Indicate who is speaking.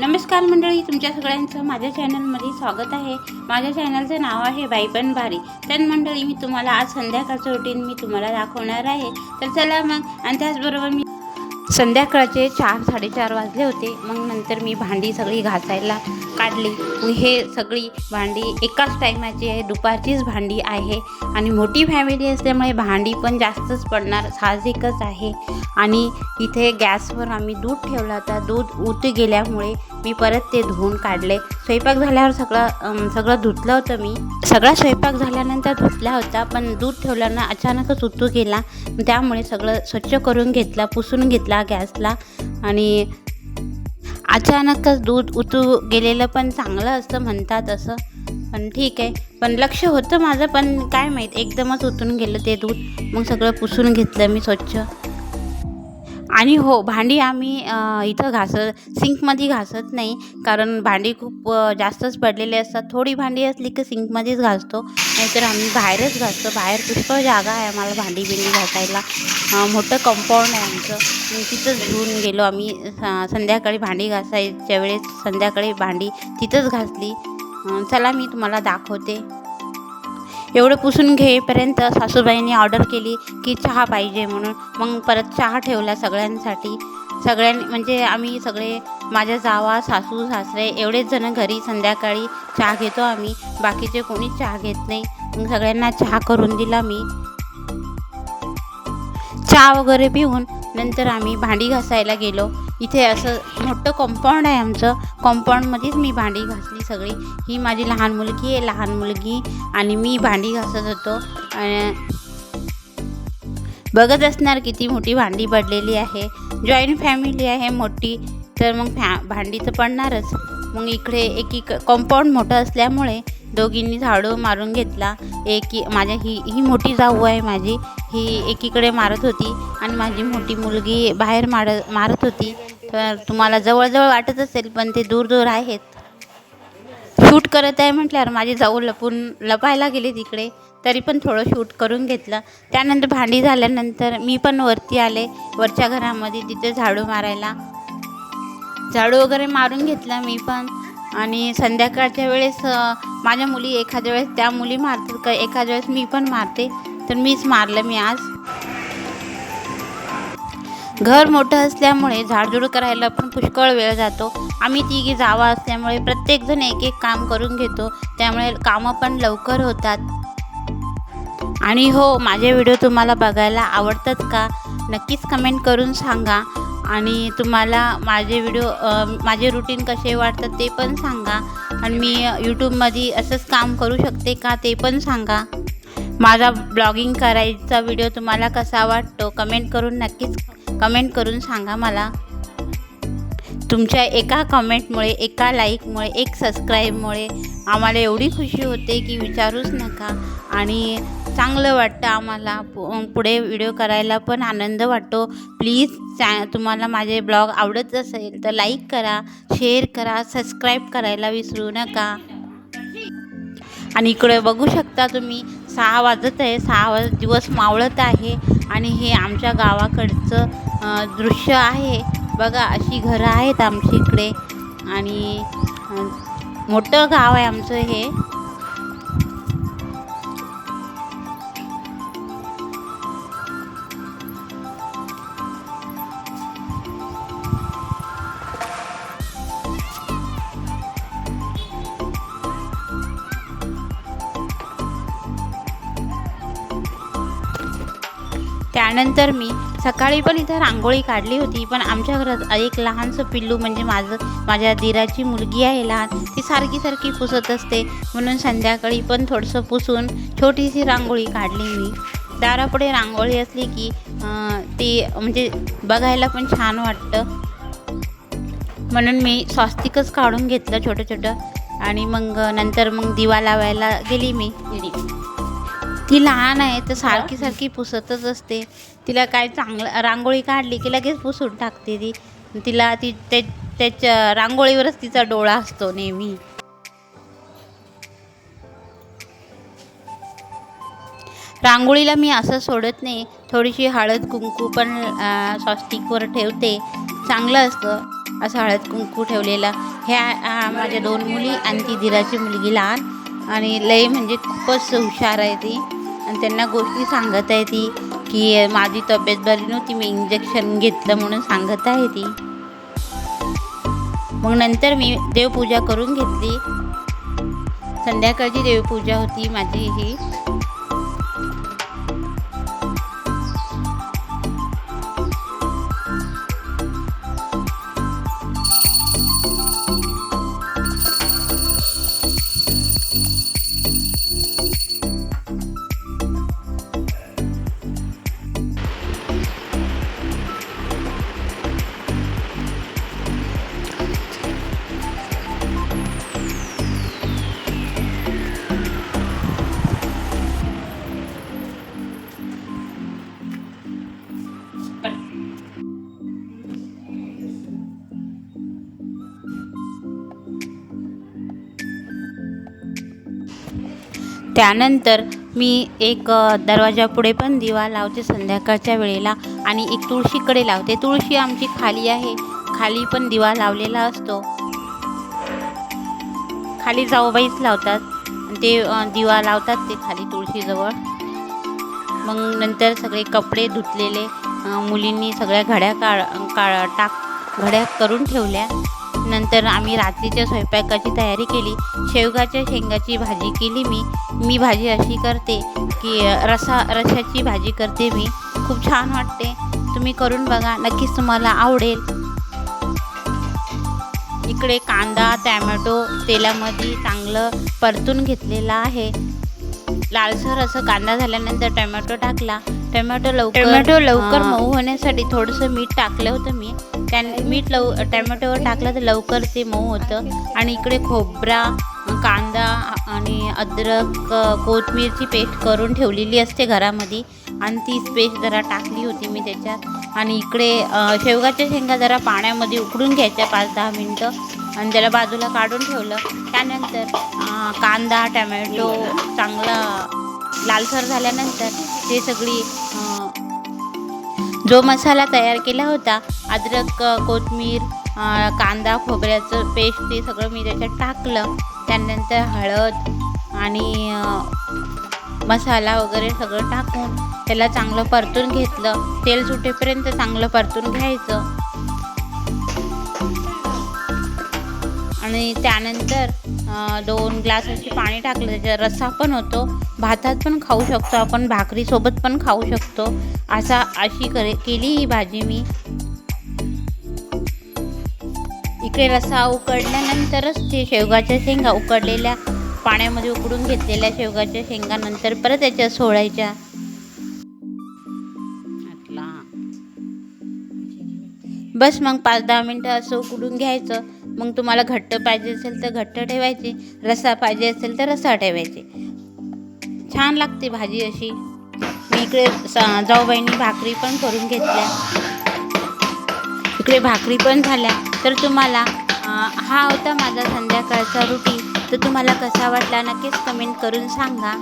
Speaker 1: नमस्कार मंडळी तुमच्या सगळ्यांचं माझ्या चॅनलमध्ये स्वागत आहे. माझ्या चॅनलचं नाव आहे बाईपण भारी तर मंडळी मी तुम्हाला आज संध्याकाळचं रुटीन मी तुम्हाला दाखवणार आहे. तर चला मग आणि त्याचबरोबर मी संध्याकाळचे चार साडेचार वाजले होते. मग नंतर मी भांडी सगळी घासायला काढली. हे सगळी भांडी एकाच टायमाची आहे दुपारचीच भांडी आहे. आणि मोठी फॅमिली असल्यामुळे भांडी पण जास्तच पडणार साहजिकच आहे. आणि इथे गॅसवर आम्ही दूध ठेवला होता. दूध उत गेल्यामुळे मी परत ते धुवून काढले. स्वयंपाक झाल्यावर सगळं सगळं धुतलं होतं मी. सगळा स्वयंपाक झाल्यानंतर धुतला होता पण दूध ठेवल्यानं अचानकच उतू गेला. त्यामुळे सगळं स्वच्छ करून घेतला पुसून घेतला गॅसला. आणि अचानकच दूध उतू गेलेलं पण चांगलं असतं म्हणतात असं. पण ठीक आहे. पण लक्ष होतं माझं पण काय माहीत एकदमच उतून गेलं ते दूध. मग सगळं पुसून घेतलं मी स्वच्छ. आणि हो भांडी आम्ही इथं घासत सिंकमध्ये घासत नाही. कारण भांडी खूप जास्तच पडलेली असतात. थोडी भांडी असली की सिंकमध्येच घासतो. नाहीतर आम्ही बाहेरच घासतो. बाहेर पुष्कळ जागा आहे आम्हाला भांडी बिंडी घासायला. मोठं कंपाऊंड आहे आमचं. तिथंच घेऊन गेलो. आम्ही स- संध्याकाळी भांडी घासायच्या वेळेस संध्याकाळी भांडी तिथंच घासली. चला मी तुम्हाला दाखवते. एवढं पुसून घेईपर्यंत सासूबाईंनी ऑर्डर केली की चहा पाहिजे म्हणून. मग परत चहा ठेवला सगळ्यांसाठी. सगळ्यां म्हणजे आम्ही सगळे माझ्या जावा सासू सासरे एवढेच जण घरी संध्याकाळी चहा घेतो आम्ही. बाकीचे कोणीच चहा घेत नाही. मग सगळ्यांना चहा करून दिला मी. चहा वगैरे पिऊन नंतर आम्ही भांडी घासायला गेलो. इथे असं मोठं कंपाऊंड आहे आमचं. कॉम्पाऊंडमध्येच मी भांडी घासली सगळी. ही माझी लहान मुलगी आहे लहान मुलगी. आणि मी भांडी घासत होतो. आणि बघत असणार किती मोठी भांडी पडलेली आहे. जॉईंट फॅमिली आहे मोठी. तर मग फॅ भांडी तर पडणारच. मग इकडे एक कॉम्पाऊंड मोठं असल्यामुळे दोघींनी झाडू मारून घेतला. एकी माझ्या ही ही मोठी जाऊ आहे माझी. ही एकीकडे मारत होती. आणि माझी मोठी मुलगी बाहेर मार मारत होती. तर तुम्हाला जवळजवळ वाटत असेल पण ते दूर दूर आहेत. शूट करत आहे म्हटल्यावर माझी जाऊ लपून लपायला गेली तिकडे. तरी पण थोडं शूट करून घेतलं. त्यानंतर भांडी झाल्यानंतर मी पण वरती आले वरच्या घरामध्ये तिथे झाडू मारायला. झाडू वगैरे मारून घेतला मी पण. आणि संध्याकाळच्या वेळेस माझ्या मुली एखाद्या वेळेस त्या मुली मारतात. का एखाद्या वेळेस मी पण मारते. तर मीच मारलं मी आज. घर मोठं असल्यामुळे झाडझूड करायला पण पुष्कळ वेळ जातो. आम्ही तिघी जावा असल्यामुळे प्रत्येकजण एक एक काम करून घेतो. त्यामुळे कामं पण लवकर होतात. आणि हो माझे व्हिडिओ तुम्हाला बघायला आवडतात का? नक्कीच कमेंट करून सांगा. आणि तुम्हाला माझे व्हिडिओ माझे रुटीन कसे वाटतात ते पण सांगा. आणि मी यूट्यूबमध्ये असंच काम करू शकते का ते पण सांगा. माझा ब्लॉगिंग करायचा व्हिडिओ तुम्हाला कसा वाटतो कमेंट करून नक्कीच कमेंट करून सांगा मला. तुमच्या एका कमेंटमुळे एका लाईकमुळे एक सबस्क्राईबमुळे आम्हाला एवढी खुशी होते की विचारूच नका. आणि चांगलं वाटतं आम्हाला पु पुढे व्हिडिओ करायला पण आनंद वाटतो. प्लीज चा तुम्हाला माझे ब्लॉग आवडत असेल तर लाईक करा शेअर करा सबस्क्राईब करायला विसरू नका. आणि इकडे बघू शकता तुम्ही सहा वाजत आहे. सहा वाज दिवस मावळत आहे आणि हे आमच्या गावाकडचं दृश्य आहे. बघा अशी घरं आहेत आमच्या इकडे. आणि मोठं गाव आहे आमचं हे. त्यानंतर मी सकाळी पण इथं रांगोळी काढली होती पण आमच्या घरात एक लहानसं पिल्लू म्हणजे माझं माझ्या दिराची मुलगी आहे लहान ती सारखी सारखी पुसत असते. म्हणून संध्याकाळी पण थोडंसं पुसून छोटीशी रांगोळी काढली मी. दारापुढे रांगोळी असली की ती म्हणजे बघायला पण छान वाटतं. म्हणून मी स्वस्तिकच काढून घेतलं छोटं छोटं. आणि मग नंतर मग दिवा लावायला गेली मी. ती लहान आहे तर सारखी सारखी पुसतच असते. तिला काय चांगलं रांगोळी काढली की लगेच पुसून टाकते ती. तिला ती ते त्याच्या रांगोळीवरच तिचा डोळा असतो नेहमी. रांगोळीला मी असं सोडत नाही. थोडीशी हळद कुंकू पण सॉस्टिकवर ठेवते. चांगलं असतं असं हळद कुंकू ठेवलेलं. ह्या माझ्या दोन मुली आणि ती दिराची मुलगी लहान. आणि लई म्हणजे खूपच हुशार आहे ती. आणि त्यांना गोष्टी सांगत आहे ती की माझी तब्येत बरी नव्हती मी इंजेक्शन घेतलं म्हणून सांगत आहे ती. मग नंतर मी देवपूजा करून घेतली. संध्याकाळची देवपूजा होती माझी ही. त्यानंतर मी एक दरवाजापुढे पण दिवा लावते संध्याकाळच्या वेळेला आणि एक तुळशीकडे लावते. तुळशी आमची खाली आहे. खाली पण दिवा लावलेला असतो. खाली जाऊबाईच लावतात. ते दिवा लावतात ते खाली तुळशीजवळ. मग नंतर सगळे कपडे धुतलेले मुलींनी सगळ्या घड्या काळ काळ टाक घड्या करून ठेवल्या. नंतर आम्ही रात्रीच्या स्वयंपाकाची तयारी केली. शेवगाच्या शेंगाची भाजी केली मी. मी भाजी अशी करते की रसा रशाची भाजी करते मी. खूप छान वाटते. तुम्ही करून बघा. नक्कीच तुम्हाला आवडेल. इकडे कांदा टॅमॅटो तेलामध्ये चांगलं परतून घेतलेला आहे. लालसर असं कांदा झाल्यानंतर टोमॅटो टाकला. टोमॅटो लवकर टोमॅटो लवकर मऊ होण्यासाठी थोडंसं मीठ टाकलं होतं मी. त्याने मीठ लव टॅमॅटोवर टाकलं तर लवकर ते मऊ होतं. आणि इकडे खोबरा कांदा आणि अद्रक कोथमीरची पेस्ट करून ठेवलेली असते घरामध्ये. आणि तीच पेस्ट जरा टाकली होती मी त्याच्यात. आणि इकडे शेवगाच्या शेंगा जरा पाण्यामध्ये उकडून घ्यायच्या पाच दहा मिनटं. आणि त्याला बाजूला काढून ठेवलं. त्यानंतर कांदा टॅमॅटो चांगला लालसर झाल्यानंतर ते सगळी जो मसाला तयार केला होता अद्रक कोथमीर कांदा खोबऱ्याचं पेस्ट ते सगळं मी त्याच्यात टाकलं. त्यानंतर हळद आणि मसाला वगैरे सगळं टाकून त्याला चांगलं परतून घेतलं. तेल सुटेपर्यंत चांगलं परतून घ्यायचं. आणि त्यानंतर दोन ग्लास असे पाणी टाकलं त्याच्यात रस्सा पण होतो. भातात पण खाऊ शकतो आपण भाकरीसोबत पण खाऊ शकतो. असा अशी करे केली ही भाजी मी. इकडे रस्सा उकडल्यानंतरच ते शेवगाच्या शेंगा उकडलेल्या पाण्यामध्ये उकडून घेतलेल्या शेवगाच्या शेंगा नंतर परत त्याच्यात सोडायच्या. बस मग पाच दहा मिनटं असं उकडून घ्यायचं. मग तुम्हाला घट्ट पाहिजे असेल तर घट्ट ठेवायचे रस्सा पाहिजे असेल तर रस्सा ठेवायचे. छान लागते भाजी अशी. मी इकडे जाऊबाईंनी भाकरी पण करून घेतल्या. इकडे भाकरी पण झाल्या. तर तुम्हाला हा होता माझा संध्याकाळचा रुटीन तर तुम्हाला कसा वाटला नक्कीच कमेंट करून सांगा.